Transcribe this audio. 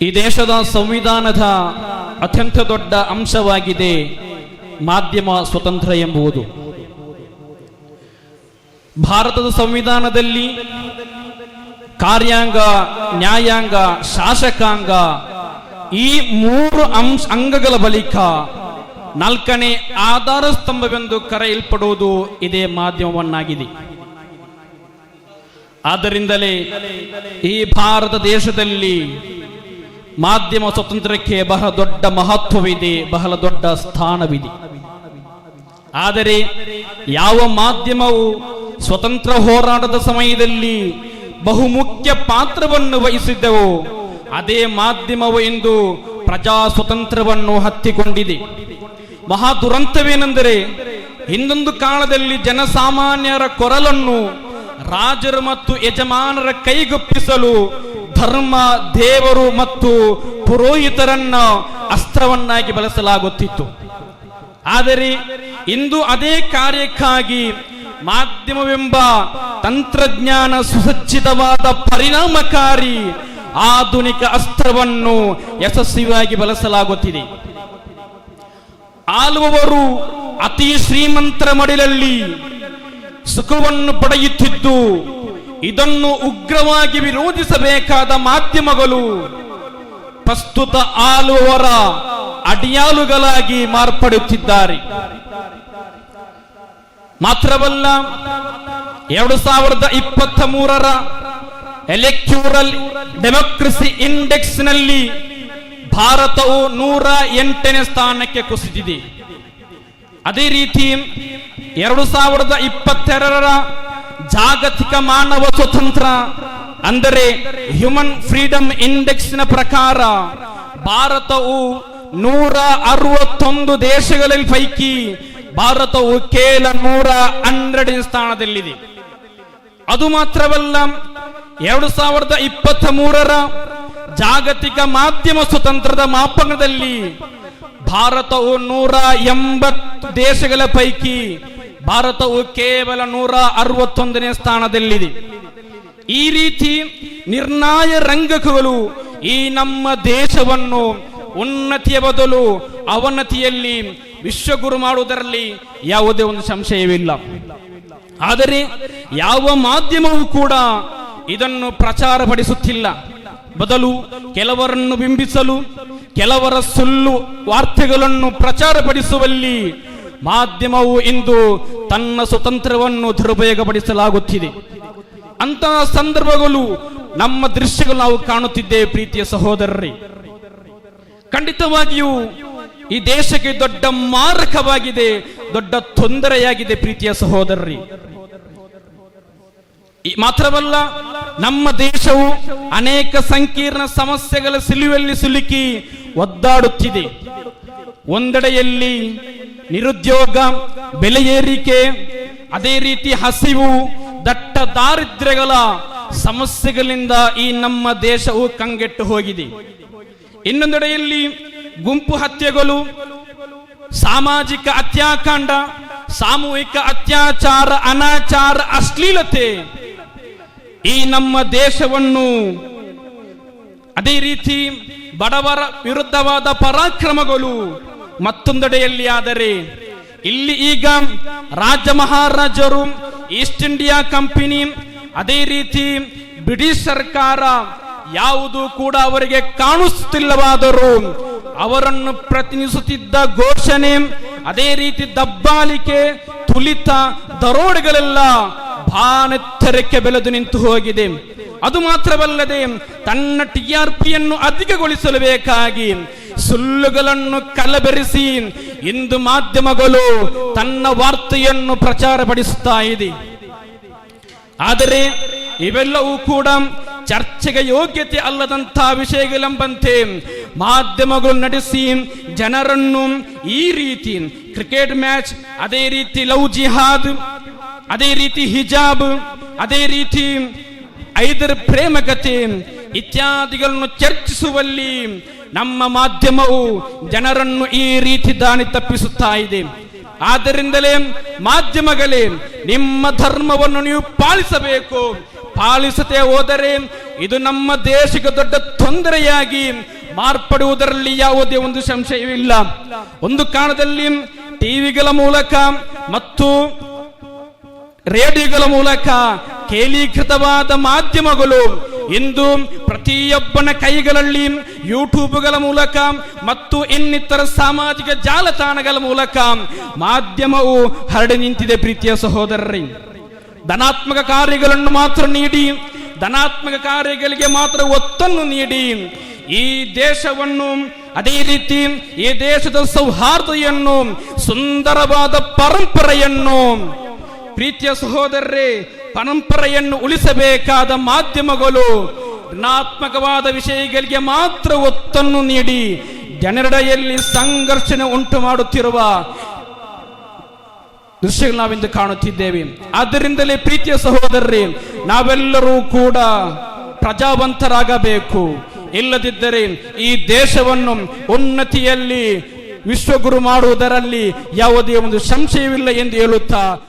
ಈ ದೇಶದ ಸಂವಿಧಾನದ ಅತ್ಯಂತ ದೊಡ್ಡ ಅಂಶವಾಗಿದೆ ಮಾಧ್ಯಮ ಸ್ವತಂತ್ರ ಎಂಬುದು ಭಾರತದ ಸಂವಿಧಾನದಲ್ಲಿ ಕಾರ್ಯಾಂಗ, ನ್ಯಾಯಾಂಗ, ಶಾಸಕಾಂಗ ಈ ಮೂರು ಅಂಶ ಅಂಗಗಳ ಬಳಿಕ ನಾಲ್ಕನೇ ಆಧಾರ ಸ್ತಂಭವೆಂದು ಕರೆಯಲ್ಪಡುವುದು ಇದೇ ಮಾಧ್ಯಮವನ್ನಾಗಿದೆ. ಆದ್ದರಿಂದಲೇ ಈ ಭಾರತ ದೇಶದಲ್ಲಿ ಮಾಧ್ಯಮ ಸ್ವಾತಂತ್ರ್ಯಕ್ಕೆ ಬಹಳ ದೊಡ್ಡ ಮಹತ್ವವಿದೆ, ಬಹಳ ದೊಡ್ಡ ಸ್ಥಾನವಿದೆ. ಆದರೆ ಯಾವ ಮಾಧ್ಯಮವು ಸ್ವತಂತ್ರ ಹೋರಾಟದ ಸಮಯದಲ್ಲಿ ಬಹುಮುಖ್ಯ ಪಾತ್ರವನ್ನು ವಹಿಸಿದ್ದವು, ಅದೇ ಮಾಧ್ಯಮವು ಎಂದು ಪ್ರಜಾ ಸ್ವತಂತ್ರವನ್ನು ಹತ್ತಿಕೊಂಡಿದೆ. ಮಹಾ ದುರಂತವೇನೆಂದರೆ, ಹಿಂದೊಂದು ಕಾಲದಲ್ಲಿ ಜನಸಾಮಾನ್ಯರ ಕೊರಲನ್ನು ರಾಜರು ಮತ್ತು ಯಜಮಾನರ ಕೈಗೊಪ್ಪಿಸಲು ಧರ್ಮ, ದೇವರು ಮತ್ತು ಪುರೋಹಿತರನ್ನ ಅಸ್ತ್ರವನ್ನಾಗಿ ಬಳಸಲಾಗುತ್ತಿತ್ತು. ಆದರೆ ಇಂದು ಅದೇ ಕಾರ್ಯಕ್ಕಾಗಿ ಮಾಧ್ಯಮವೆಂಬ ತಂತ್ರಜ್ಞಾನ ಸುಸಜ್ಜಿತವಾದ ಪರಿಣಾಮಕಾರಿ ಆಧುನಿಕ ಅಸ್ತ್ರವನ್ನು ಯಶಸ್ವಿಯಾಗಿ ಬಳಸಲಾಗುತ್ತಿದೆ. ಆಲುವವರು ಅತಿ ಶ್ರೀಮಂತರ ಮಡಿಲಲ್ಲಿ ಸುಖವನ್ನು ಪಡೆಯುತ್ತಿದ್ದು ಇದನ್ನು ಉಗ್ರವಾಗಿ ವಿರೋಧಿಸಬೇಕಾದ ಮಾಧ್ಯಮಗಳು ಪ್ರಸ್ತುತ ಆಲುವರ ಅಡಿಯಾಲುಗಳಾಗಿ ಮಾರ್ಪಡುತ್ತಿದ್ದಾರೆ. ಮಾತ್ರವಲ್ಲ, ಎರಡು ಸಾವಿರದ ಇಪ್ಪತ್ತ ಮೂರರ ಎಲೆಕ್ಟ್ಯೂರಲ್ ಡೆಮೋಕ್ರಸಿ ಇಂಡೆಕ್ಸ್ನಲ್ಲಿ ಭಾರತವು ನೂರ ಎಂಟನೇ ಸ್ಥಾನಕ್ಕೆ ಕುಸಿದಿದೆ. ಅದೇ ರೀತಿ ಎರಡು ಸಾವಿರದ ಇಪ್ಪತ್ತೆರಡರ ಜಾಗತಿಕ ಮಾನವ ಸ್ವತಂತ್ರ ಅಂದರೆ ಹ್ಯೂಮನ್ ಫ್ರೀಡಮ್ ಇಂಡೆಕ್ಸ್ನ ಪ್ರಕಾರ ಭಾರತವು ನೂರ ಅರವತ್ತೊಂದು ದೇಶಗಳಲ್ಲಿ ಪೈಕಿ ಭಾರತವು ಕೇವಲ ನೂರ ಹನ್ನೆರಡನೇ ಸ್ಥಾನದಲ್ಲಿದೆ. ಅದು ಮಾತ್ರವಲ್ಲ, ಎರಡು ಸಾವಿರದ ಇಪ್ಪತ್ತ ಮೂರರ ಜಾಗತಿಕ ಮಾಧ್ಯಮ ಸ್ವತಂತ್ರದ ಮಾಪನದಲ್ಲಿ ಭಾರತವು ನೂರ ಎಂಬತ್ತು ದೇಶಗಳ ಪೈಕಿ ಭಾರತವು ಕೇವಲ ನೂರ ಅರವತ್ತೊಂದನೇ ಸ್ಥಾನದಲ್ಲಿದೆ. ಈ ರೀತಿ ನಿರ್ಣಾಯ ರಂಗಕಗಳು ಈ ನಮ್ಮ ದೇಶವನ್ನು ಉನ್ನತಿಯ ಬದಲು ಅವನತಿಯಲ್ಲಿ ವಿಶ್ವಗುರು ಮಾಡುವುದರಲ್ಲಿ ಯಾವುದೇ ಒಂದು ಸಂಶಯವಿಲ್ಲ. ಆದರೆ ಯಾವ ಮಾಧ್ಯಮವೂ ಕೂಡ ಇದನ್ನು ಪ್ರಚಾರಪಡಿಸುತ್ತಿಲ್ಲ ಬದಲು ಕೆಲವರನ್ನು ಬಿಂಬಿಸಲು, ಕೆಲವರ ಸುಳ್ಳು ವಾರ್ತೆಗಳನ್ನು ಪ್ರಚಾರಪಡಿಸುವಲ್ಲಿ ಮಾಧ್ಯಮವು ಇಂದು ತನ್ನ ಸ್ವತಂತ್ರವನ್ನು ದುರುಪಯೋಗಪಡಿಸಲಾಗುತ್ತಿದೆ. ಅಂತಹ ಸಂದರ್ಭಗಳು ನಮ್ಮ ದೃಶ್ಯಗಳು ನಾವು ಕಾಣುತ್ತಿದ್ದೇವೆ ಪ್ರೀತಿಯ ಸಹೋದರರೇ. ಖಂಡಿತವಾಗಿಯೂ ಈ ದೇಶಕ್ಕೆ ದೊಡ್ಡ ಮಾರಕವಾಗಿದೆ, ದೊಡ್ಡ ತೊಂದರೆಯಾಗಿದೆ ಪ್ರೀತಿಯ ಸಹೋದರರಿ. ಮಾತ್ರವಲ್ಲ, ನಮ್ಮ ದೇಶವು ಅನೇಕ ಸಂಕೀರ್ಣ ಸಮಸ್ಯೆಗಳ ಸಿಲುವಲ್ಲಿ ಸಿಲುಕಿ ಒದ್ದಾಡುತ್ತಿದೆ. ಒಂದೆಡೆಯಲ್ಲಿ ನಿರುದ್ಯೋಗ ಬೆಲೆ ಏರಿಕೆ ಅದೇ ರೀತಿ ಹಸಿವು, ದಟ್ಟ ದಾರಿದ್ರ್ಯಗಳ ಸಮಸ್ಯೆಗಳಿಂದ ಈ ನಮ್ಮ ದೇಶವು ಕಂಗೆಟ್ಟು ಹೋಗಿದೆ. ಇನ್ನೊಂದೆಡೆಯಲ್ಲಿ ಗುಂಪು ಹತ್ಯೆಗಳು, ಸಾಮಾಜಿಕ ಅತ್ಯಾಕಾಂಡ ಸಾಮೂಹಿಕ ಅತ್ಯಾಚಾರ, ಅನಾಚಾರ, ಅಶ್ಲೀಲತೆ ಈ ನಮ್ಮ ದೇಶವನ್ನು ಅದೇ ರೀತಿ ಬಡವರ ವಿರುದ್ಧವಾದ ಪರಾಕ್ರಮಗಳು ಮತ್ತೊಂದೆಡೆಯಲ್ಲಿ ಆದರೆ ಇಲ್ಲಿ ಈಗ ರಾಜ ಮಹಾರಾಜರು ಈಸ್ಟ್ ಇಂಡಿಯಾ ಕಂಪನಿ, ಅದೇ ರೀತಿ ಬ್ರಿಟಿಷ್ ಸರ್ಕಾರ ಯಾವುದು ಕೂಡ ಅವರಿಗೆ ಕಾಣಿಸುತ್ತಿಲ್ಲವಾದರೂ ಅವರನ್ನು ಪ್ರತಿನಿಧಿಸುತ್ತಿದ್ದ ಘೋಷಣೆ, ಅದೇ ರೀತಿ ದಬ್ಬಾಳಿಕೆ ತುಲಿತ ದರೋಡೆಗಳೆಲ್ಲ ಭಾನೆತ್ತರಕ್ಕೆ ಬೆಳೆದು ನಿಂತು ಹೋಗಿದೆ. ಅದು ಮಾತ್ರವಲ್ಲದೆ ತನ್ನ ಟಿ ಆರ್ ಪಿಯನ್ನು ಅಧಿಕಗೊಳಿಸಲು ಬೇಕಾಗಿ ಸುಳ್ಳುಗಳನ್ನು ಕಲಬೆರೆಸಿ ಇಂದು ಮಾಧ್ಯಮಗಳು ತನ್ನ ವಾರ್ತೆಯನ್ನು ಪ್ರಚಾರಪಡಿಸುತ್ತಾ ಇದೆ. ಆದರೆ ಇವೆಲ್ಲವೂ ಕೂಡ ಚರ್ಚೆಗೆ ಯೋಗ್ಯತೆ ಅಲ್ಲದಂತಹ ವಿಷಯಗಳೆಂಬಂತೆ ಮಾಧ್ಯಮಗಳು ನಡೆಸಿ ಜನರನ್ನು ಈ ರೀತಿ ಕ್ರಿಕೆಟ್ ಮ್ಯಾಚ್, ಅದೇ ರೀತಿ ಲವ್ ಜಿಹಾದ್, ಅದೇ ರೀತಿ ಹಿಜಾಬ್, ಅದೇ ರೀತಿ ಐದರ ಪ್ರೇಮಕತೆ ಇತ್ಯಾದಿಗಳನ್ನು ಚರ್ಚಿಸುವಲ್ಲಿ ನಮ್ಮ ಮಾಧ್ಯಮವು ಜನರನ್ನು ಈ ರೀತಿ ದಾನಿ ತಪ್ಪಿಸುತ್ತಾ ಇದೆ. ಆದ್ದರಿಂದಲೇ ಮಾಧ್ಯಮಗಳೇ, ನಿಮ್ಮ ಧರ್ಮವನ್ನು ನೀವು ಪಾಲಿಸಬೇಕು. ಪಾಲಿಸದೆ ಹೋದರೆ ಇದು ನಮ್ಮ ದೇಶಕ್ಕೆ ದೊಡ್ಡ ತೊಂದರೆಯಾಗಿ ಮಾರ್ಪಡುವುದರಲ್ಲಿ ಯಾವುದೇ ಒಂದು ಸಂಶಯವಿಲ್ಲ ಒಂದು ಕಾಲದಲ್ಲಿ ಟಿವಿಗಳ ಮೂಲಕ ಮತ್ತು ರೇಡಿಯೋಗಳ ಮೂಲಕ ಕೇಲೀಕೃತವಾದ ಮಾಧ್ಯಮಗಳು ಇಂದು ಪ್ರತಿಯೊಬ್ಬನ ಕೈಗಳಲ್ಲಿ ಯೂಟ್ಯೂಬ್ಗಳ ಮೂಲಕ ಮತ್ತು ಇನ್ನಿತರ ಸಾಮಾಜಿಕ ಜಾಲತಾಣಗಳ ಮೂಲಕ ಮಾಧ್ಯಮವು ಹರಡಿ ನಿಂತಿದೆ ಪ್ರೀತಿಯ ಸಹೋದರರೇ. ಧನಾತ್ಮಕ ಕಾರ್ಯಗಳನ್ನು ಮಾತ್ರ ನೀಡಿ, ಧನಾತ್ಮಕ ಕಾರ್ಯಗಳಿಗೆ ಮಾತ್ರ ಒತ್ತನ್ನು ನೀಡಿ, ಈ ದೇಶವನ್ನು ಅದೇ ರೀತಿ ಈ ದೇಶದ ಸೌಹಾರ್ದೆಯನ್ನು ಸುಂದರವಾದ ಪರಂಪರೆಯನ್ನು ಪ್ರೀತಿಯ ಸಹೋದರರೇ ಪರಂಪರೆಯನ್ನು ಉಳಿಸಬೇಕಾದ ಮಾಧ್ಯಮಗಳು ಋಣಾತ್ಮಕವಾದ ವಿಷಯಗಳಿಗೆ ಮಾತ್ರ ಒತ್ತನ್ನು ನೀಡಿ ಜನರೆಡೆಯಲ್ಲಿ ಸಂಘರ್ಷಣೆ ಉಂಟು ಮಾಡುತ್ತಿರುವ ದೃಶ್ಯಗಳು ನಾವಿಂದು ಕಾಣುತ್ತಿದ್ದೇವೆ. ಆದ್ದರಿಂದಲೇ ಪ್ರೀತಿಯ ಸಹೋದರರೇ, ನಾವೆಲ್ಲರೂ ಕೂಡ ಪ್ರಜಾವಂತರಾಗಬೇಕು. ಇಲ್ಲದಿದ್ದರೆ ಈ ದೇಶವನ್ನು ಉನ್ನತಿಯಲ್ಲಿ ವಿಶ್ವಗುರು ಮಾಡುವುದರಲ್ಲಿ ಯಾವುದೇ ಒಂದು ಸಂಶಯವಿಲ್ಲ ಎಂದು ಹೇಳುತ್ತಾ